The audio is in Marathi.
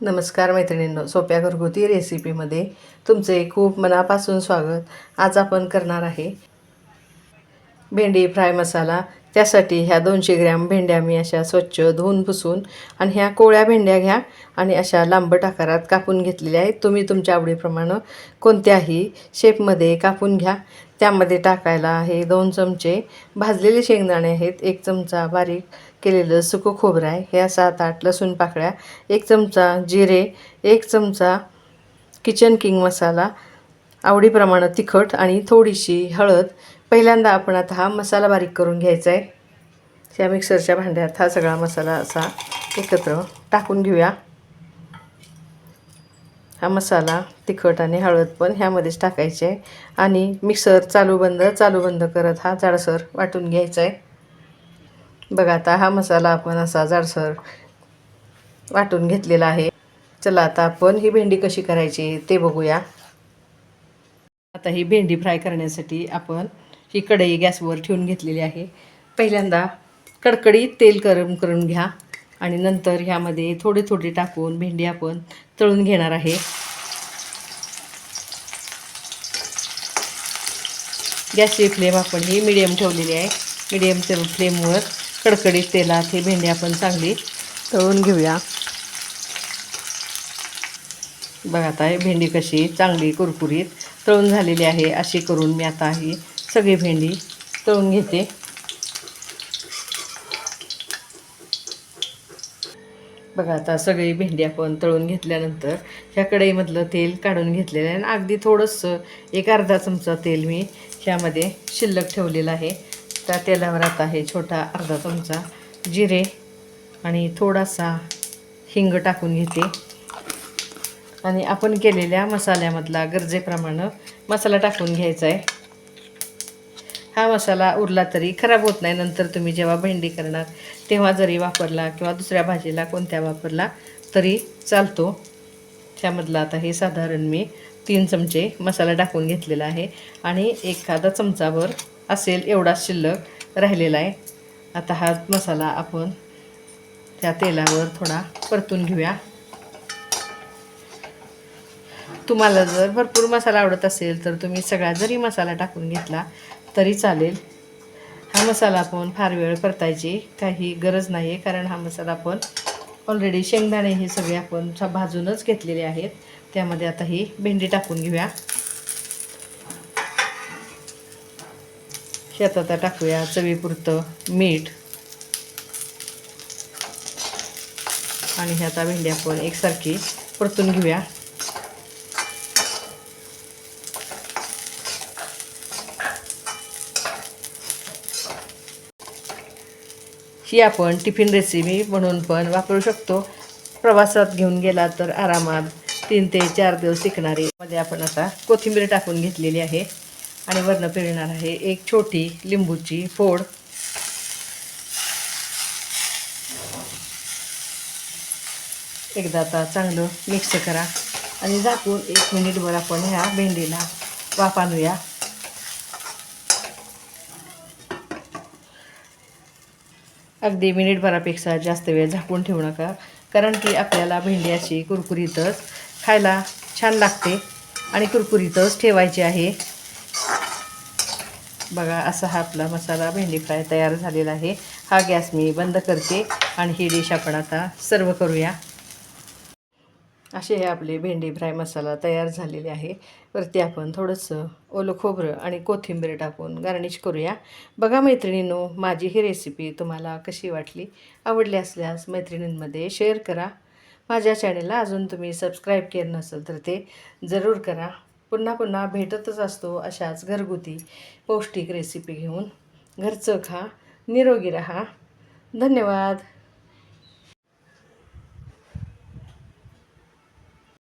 नमस्कार मैत्रिणींनो सोप्या घरगुती रेसिपीमध्ये तुमचे खूप मनापासून स्वागत. आज आपण करणार आहे भेंडी फ्राय मसाला. त्यासाठी ह्या दोनशे ग्रॅम भेंड्या मी अशा स्वच्छ धुवून पुसून आणि ह्या कोळ्या भेंड्या घ्या आणि अशा लांबट आकारात कापून घेतलेल्या आहेत. तुम्ही तुमच्या आवडीप्रमाणे कोणत्याही शेपमध्ये कापून घ्या. त्यामध्ये टाकायला आहे दोन चमचे भाजलेले शेंगदाणे आहेत एक चमचा बारीक केलेलं सुकं खोबरं आहे ह्या सात आठ लसूण पाकळ्या एक चमचा जिरे एक चमचा किचन किंग मसाला आवडीप्रमाणे तिखट आणि थोडीशी हळद. पहिल्यांदा आपण आता हा मसाला बारीक करून घ्यायचा आहे. त्या मिक्सरच्या भांड्यात हा सगळा मसाला असा एकत्र टाकून घेऊया. हा मसाला तिखट आणि हळद पण ह्यामध्येच टाकायचे. आहे आणि मिक्सर चालू बंद चालू बंद करत हा जाडसर वाटून घ्यायचा आहे बघा आता हा मसाला आपण असा जाडसर वाटून घेतलेला आहे. चला आता आपण ही भेंडी कशी करायची ते बघूया. आता ही भेंडी फ्राय करण्यासाठी आपण ही कढई गॅसवर ठेवून घेतलेली आहे. पहिल्यांदा कडकडीत तेल गरम करून घ्या आणि नंतर ह्यामध्ये थोडे थोडे टाकून भेंडी आपण तळून घेणार आहे. गॅसची फ्लेम आपण ही मिडियम ठेवलेली आहे. मिडियम फ्लेमवर कडकडीत तेलात ही भेंडी आपण चांगली तळून घेऊया. बघा आता ही भेंडी कशी चांगली कुरकुरीत तळून झालेली आहे. अशी करून मी आता ही सगळी भेंडी तळून घेते. बघा आता सगळी भेंडी आपण तळून घेतल्यानंतर ह्या कढईमधलं तेल काढून घेतलेलं आहे. आणि अगदी थोडंसं एक अर्धा चमचा तेल मी ह्यामध्ये शिल्लक ठेवलेलं आहे. त्या तेलावर आता हे छोटा अर्धा चमचा जिरे आणि थोडासा हिंग टाकून घेते. आणि आपण केलेल्या मसाल्यामधला गरजेप्रमाणे मसाला टाकून घ्यायचा आहे. हा मसाला उरला तरी खराब होत नाही. नंतर तुम्ही जेव्हा भेंडी करणार तेव्हा जरी वापरला किंवा दुसऱ्या भाजीला कोणत्या वापरला तरी चालतो. त्यामधला आता हे साधारण मी तीन चमचे मसाला टाकून घेतलेला आहे. आणि एखादा चमचाभर असेल एवढा शिल्लक राहिलेला आहे. आता हा मसाला आपण त्या तेलावर थोडा परतून घेऊया. तुम्हाला जर भरपूर मसाला आवडत असेल तर तुम्ही सगळा जरी मसाला टाकून घेतला तरी चालेल. हा मसाला आपण फार वेळ परतायची काही गरज नाही आहे कारण हा मसाला आपण ऑलरेडी शेंगदाणे हे सगळे आपण भाजूनच घेतलेले आहेत. त्यामध्ये आता ही भेंडी टाकून घेऊया. ह्यात आता टाकूया चवीपुरतं मीठ. आणि ह्यात भेंडी आपण एकसारखी परतून घेऊया. ही आपण टिफिन रेसिपी म्हणून पण वापरू शकतो. प्रवासात घेऊन गेला तर आरामात तीन ते चार दिवस टिकणारी. मध्ये आपण आता कोथिंबीर टाकून घेतलेली आहे. आणि वर्ण पिळणार आहे एक छोटी लिंबूची फोड. एकदा आता चांगलं मिक्स करा. आणि झाकून एक मिनिटभर आपण ह्या भेंडीला वाफ आणूया. अगदी मिनिटभरापेक्षा जास्त वेळ झाकून ठेवू नका. कारण की आपल्याला भेंडी अशी कुरकुरीतच खायला छान लागते आणि कुरकुरीतच ठेवायची आहे. बघा असा हा आपला मसाला भेंडी फ्राय तयार झालेला आहे. हा गॅस मी बंद करते आणि ही डिश आपण आता सर्व करूया. असे हे आपले भेंडी फ्राय मसाला तयार झालेले आहे. वरती आपण थोडंसं ओलं खोबरं आणि कोथिंबीर टाकून गार्निश करूया. बघा मैत्रिणींनो माझी ही रेसिपी तुम्हाला कशी वाटली? आवडली असल्यास मैत्रिणींमध्ये शेअर करा. माझ्या चॅनेलला अजून तुम्ही सबस्क्राईब केलं नसेल तर ते जरूर करा. पुन्हा पुन्हा भेटतच असतो अशाच घरगुती पौष्टिक रेसिपी घेऊन. घरचं खा निरोगी रहा. धन्यवाद!